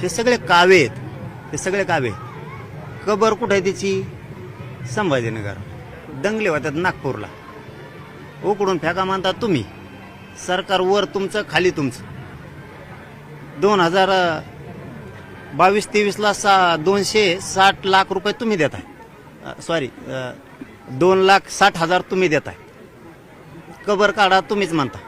हे सगळे कावे आहेत. हे सगळे कावे कबर कुठं आहे त्याची संभाजीनगर. दंगले होतात नागपूरला. उकडून फेका मानता तुम्ही. सरकार वर तुमचं खाली तुमचं. दोन हजार बावीस तेवीसला सा दोनशे साठ लाख रुपये तुम्ही देताय. सॉरी दोन लाख साठ हजार तुम्ही देताय. कबर काढा तुम्हीच म्हणता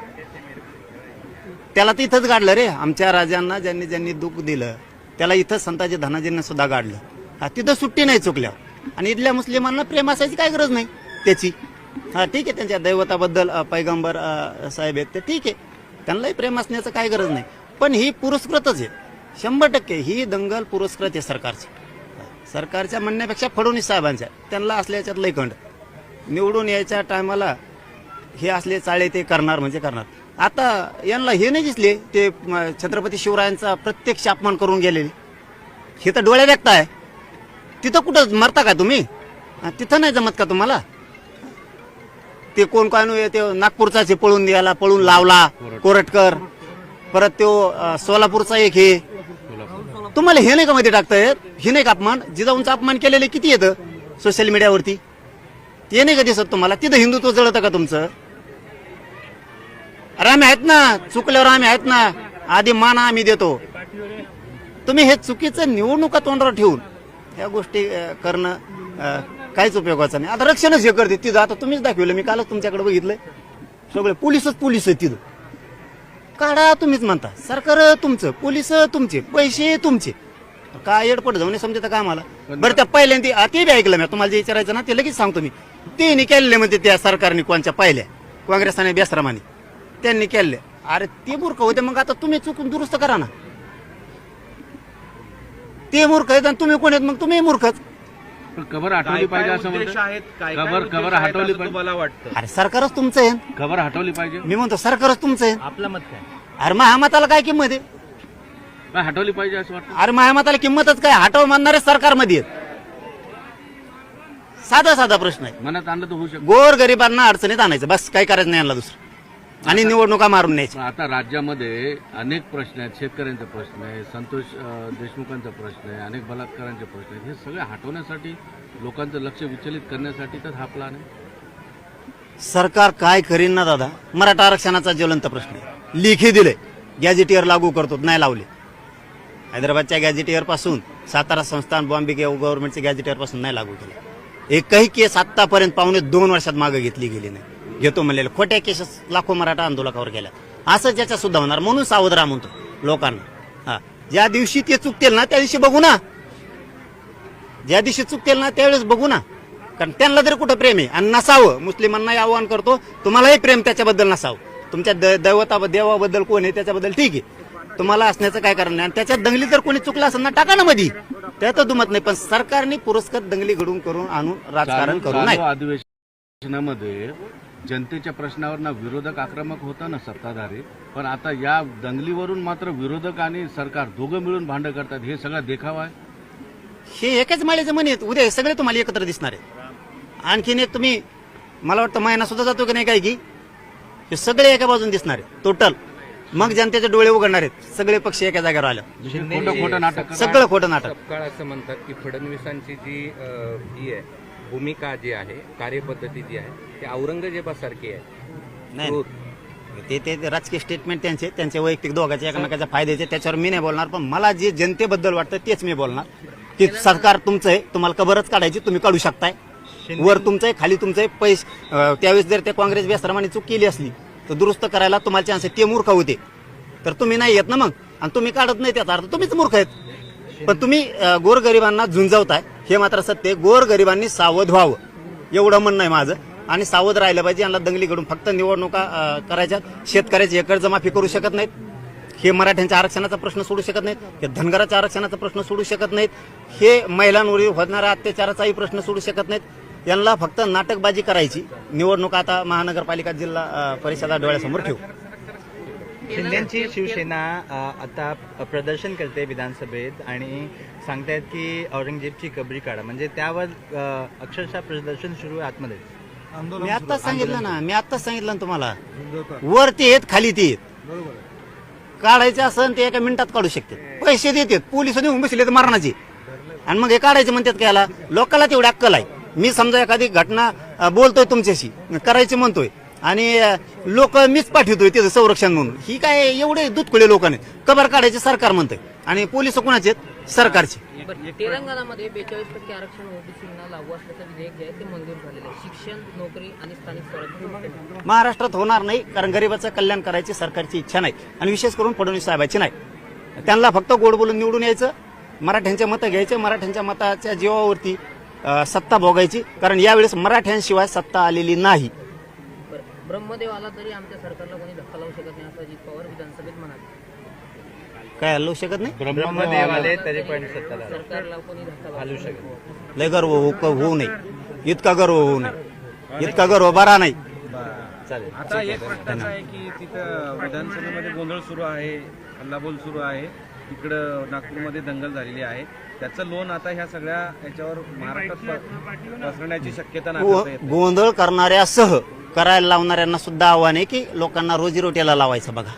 त्याला तर इथंच गाडलं रे. आमच्या राजांना ज्यांनी ज्यांनी दुःख दिलं त्याला इथं संताजी धनाजींना सुद्धा गाडलं. हा तिथं सुट्टी नाही चुकल्या. आणि इथल्या मुस्लिमांना प्रेम असायची काय गरज नाही त्याची. हा ठीक आहे त्यांच्या दैवताबद्दल पैगंबर साहेब आहेत ते ठीक आहे. त्यांनाही प्रेम असण्याचं काय गरज नाही. पण ही पुरस्कृतच आहे. शंभर टक्के ही दंगल पुरस्कृत आहे सरकारची. सरकारच्या म्हणण्यापेक्षा फडणवीस साहेबांच्या. त्यांना असल्याच्यात लय खंड. निवडून यायच्या टायमाला हे असले चाळे ते करणार म्हणजे करणार. आता यांना हे नाही दिसले ते छत्रपती शिवरायांचा प्रत्यक्ष अपमान करून गेलेले. हे तर डोळ्या आहे. तिथं कुठं मरता का तुम्ही? तिथं नाही जमत का तुम्हाला? ते कोण काय ते नागपूरचा पळून द्यायला पळून लावला कोरटकर. परत तो सोलापूरचा एक हे. तुम्हाला हे नाही का मध्ये टाकतायत हे नाही का अपमान? जिजाऊंचा अपमान केलेले किती येतं सोशल मीडियावरती ते नाही का दिसत तुम्हाला? तिथं हिंदुत्व जळतं का तुमचं? अरे आम्ही आहेत ना चुकल्यावर आम्ही आहेत ना आधी माना आम्ही देतो. तुम्ही हे चुकीचं निवडणुका तोंडावर ठेवून ह्या गोष्टी करणं काहीच उपयोगाचं नाही. आता रक्षणच हे करते तिथं आता तुम्हीच दाखवलं मी कालच तुमच्याकडे बघितलंय. सगळे पोलिसच पोलीस आहे तिथं. काढा तुम्हीच म्हणता सरकार तुमचं पोलीस तुमचे पैसे तुमचे. काय एडपट जाऊन समजत का आम्हाला? बरं त्या पहिल्यांदा आ, ते बी ऐकलं मी तुम्हाला जे विचारायचं ना ते लगेच सांगतो मी. ते नि केलेले म्हणते त्या सरकारने कोणच्या पाहिल्या. काँग्रेस आणि बेसरामाने. त्यांनी केले. अरे ते मूर्ख होते मग आता तुम्ही चुकून दुरुस्त करा ना. ते मूर्ख आहेत आणि तुम्ही कोण आहेत? मग तुम्ही मूर्खच. पण कबर हटवली पाहिजे असं उद्देश म्हणतात आहेत? काय कबर- काय उद्देश कबर आहेत हटवली असं पाहिजे. तुम्हाला वाटतं? अरे सरकारच तुमचं आहे. कबर हटवली पाहिजे? मी म्हणतो सरकारच तुमचं आहे. आपलं मत काय? अरे महामताला काय किंमत आहे? नाही, हटवली पाहिजे असं वाटतं? अरे महामताला किंमतच काय? हटव म्हणणारे सरकारमध्ये आहेत. साधा साधा प्रश्न आहे. मनात आणलं तर होऊ शकतं. गोर गरिबांना अडचणीत आणायचं. बस काही करायचं नाही यांना दुसरं. आणि निवडणुका मारून न्यायची आता राज्यामध्ये अनेक प्रश्न आहेत. शेतकऱ्यांचा प्रश्न आहे संतोष देशमुखांचा प्रश्न आहे अनेक बलात्कारांचे प्रश्न आहेत. हे सगळे हटवण्यासाठी लोकांचं लक्ष विचलित करण्यासाठी तर हा प्लान आहे. सरकार काय करीन ना दादा? मराठा आरक्षणाचा ज्वलंत प्रश्न आहे. लिखी दिले. गॅजेटियर लागू करतो नाही लावले. हैदराबादच्या गॅजेटियरपासून सातारा संस्थान बॉम्बे गव्हर्नमेंटच्या गॅजेटियरपासून नाही लागू केले. एकही केस आतापर्यंत पावणे दोन वर्षात मागे घेतली गेली नाही. घेतो म्हणलेले. खोट्या केसेस लाखो मराठा आंदोलकावर गेल्या असं ज्याच्या सुद्धा होणार म्हणून सावध राहा म्हणतो लोकांना. हा. ज्या दिवशी ते चुकतील ना त्या दिवशी बघू ना. ज्या दिवशी चुकतील ना त्यावेळेस बघू ना. कारण त्यांना जर कुठं प्रेम आहे? आणि नसावं. मुस्लिमांनाही आव्हान करतो तुम्हालाही प्रेम त्याच्याबद्दल नसावं. तुमच्या द- दैवता देवाबद्दल कोण आहे त्याच्याबद्दल ठीक आहे. तुम्हाला असण्याचं काय कारण नाही. आणि त्याच्यात दंगली जर कोणी चुकला असेल ना टाका ना मधी. त्यात दुमत नाही. पण सरकारने पुरस्कार दंगली घडून करून आणून राजकारण करू नये. अधिवेशनामध्ये जनतेच्या प्रश्नावर ना विरोधक आक्रमक होता ना सत्ताधारी. पण आता या दंगलीवरून मात्र विरोधक आणि सरकार दोघं मिळून भांड करतात हे सगळा देखावा आहे. हे एकाच माळेचे म्हणे. उद्या हे सगळे तुम्हाला एकत्र दिसणार आहे आणखीन एक तुम्ही मला वाटतं महिना सुद्धा जातो की नाही काय की? हे सगळे एका बाजून दिसणार आहे टोटल मग जनतेचे डोळे उघडणार आहेत. सगळे पक्ष एका जागेवर आले. खोटं खोटं नाटक. सगळं खोटं नाटक. असं म्हणतात की फडणवीसांची जी ही आहे भूमिका जी आहे कार्यपद्धती जी आहे ती औरंगजेबासारखी आहे. नाही क्रूर. ते ते ते राजकीय स्टेटमेंट त्यांचे त्यांचे वैयक्तिक दोघांचे एकमेकाच्या फायद्याचे त्याच्यावर मी नाही बोलणार पण मला जे जनतेबद्दल वाटतं तेच मी बोलणार. की सरकार तुमचं आहे तुम्हाला कबरच काढायची तुम्ही काढू शकताय. वर तुमचं आहे खाली तुमचं आहे पैसे अं, त्यावेळेस जर ते काँग्रेस बेसरामाने चूक केली असली तर दुरुस्त करायला तुम्हाला चान्स आहे ते मूर्ख होते. तर तुम्ही नाही येत ना मग? आणि तुम्ही काढत नाही त्याचा अर्थ तुम्हीच मूर्ख आहेत. पण तुम्ही अं, गोरगरिबांना झुंजवताय. हे मात्र सत्य गोरगरिबांनी सावध व्हावं. एवढं म्हणणं आहे माझं. आणि सावध राहिलं पाहिजे यांना दंगली घडून फक्त निवडणुका करायच्या शेतकऱ्याची एकर्ज माफी करू शकत नाहीत. हे मराठ्यांच्या आरक्षणाचा प्रश्न सोडू शकत नाहीत. हे धनगराच्या आरक्षणाचा प्रश्न सोडू शकत नाहीत. हे महिलांवर होणाऱ्या अत्याचाराचाही प्रश्न सोडू शकत नाहीत. यांना फक्त नाटकबाजी करायची. निवडणूक आता महानगरपालिका जिल्हा परिषदा डोळ्यासमोर ठेवू. शिंदेची शिवसेना आता प्रदर्शन करते विधानसभेत आणि सांगतायत की औरंगजेबची कबरी काढा. म्हणजे त्यावर अ, अक्षरशः प्रदर्शन सुरू आहे आतमध्ये मी आत्ताच सांगितलं ना मी आत्ताच सांगितलं ना तुम्हाला. वर ते आहेत खाली ते आहेत. काढायचे असन ते एका मिनिटात काढू शकतात पैसे देतात पोलीस येऊन बसले तर मरणाचे. आणि मग हे काढायचे म्हणतात की याला? लोकाला तेवढी अक्कल आहे. मी समजा एखादी घटना अ, बोलतोय तुमच्याशी करायची म्हणतोय. आणि लोक मीच पाठवतोय तिथं संरक्षण म्हणून. ही काय एवढे दुधकुळे लोक नाहीत. कबर काढायचे सरकार म्हणतंय. आणि पोलीस कोणाचे आहेत? सरकारचे. बरं, तेलंगणामध्ये बेचाळीस टक्के आरक्षण ओबीसींना लागू असल्याचं विधेयक जे आहे ते मंजूर झालेलं आहे. शिक्षण नोकरी आणि स्थानिक स्वराज्य महाराष्ट्रात होणार नाही कारण गरिबाचं कल्याण करायची सरकारची इच्छा नाही. आणि विशेष करून फडणवीस साहेबांची नाही. त्यांना फक्त गोड बोलून निवडून यायचं मराठ्यांच्या मतं घ्यायचे मराठ्यांच्या मताच्या जीवावरती अ, सत्ता भोगायची कारण यावेळेस मराठ्यांशिवाय सत्ता आलेली नाही. बरं ब्रह्मदेव आला तरी आमच्या सरकारला कोणी धक्का लावू शकत नाही असं अजित पवार विधानसभेत म्हणाले. काय हलवू शकत नाही? ब्रह्मदेव आले तरी पण सत्ताला सरकारला कोणी धक्का हालू लावू शकत लय गर्व होऊ होऊ नये. इतका गर्व होऊ नये. इतका गर्व बरा नाही. चालेल. आता एक प्रश्न असा आहे की तिथं विधानसभेमध्ये गोंधळ सुरू आहे हल्लाबोल सुरू आहे. तिकडं नागपूरमध्ये दंगल झालेली आहे. त्याचं लोन आता ह्या सगळ्या याच्यावर महाराष्ट्रात प- पसरण्याची शक्यता गो- नाकारता येते गोंधळ करणाऱ्यासह करायला लावणाऱ्यांना सुद्धा आव्हान आहे की लोकांना रोजीरोटीला लावायचं बघा.